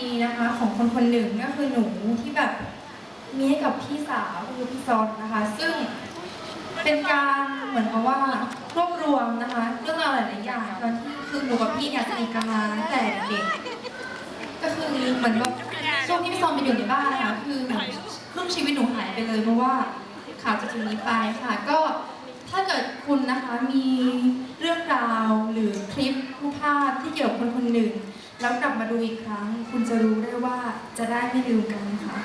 ดีๆนะคะ ของคนคนหนึ่งก็คือหนูที่แบบมีให้กับพี่สาวคือพี่ซอนนะคะ ซึ่งเป็นการเหมือนกับว่ารวบรวมนะคะเรื่องราวหลายๆอย่างตอนที่คือหนูกับพี่เนี่ยสนิทกันมาตั้งแต่เด็กก็คือเหมือนแบบช่วงที่พี่ซอนไปอยู่ในบ้านนะคะ คือเหมือนครึ่งชีวิตหนูหายไปเลยเพราะว่าข่าวจากตรงนี้ไปค่ะ ก็ถ้าเกิดคุณนะคะมีเรื่องราวหรือคลิปรูปภาพที่เกี่ยวกับคนคนหนึ่ง แล้วกลับมาดูอีกครั้ง คุณจะรู้ได้ว่าจะได้ไม่ลืมกันค่ะ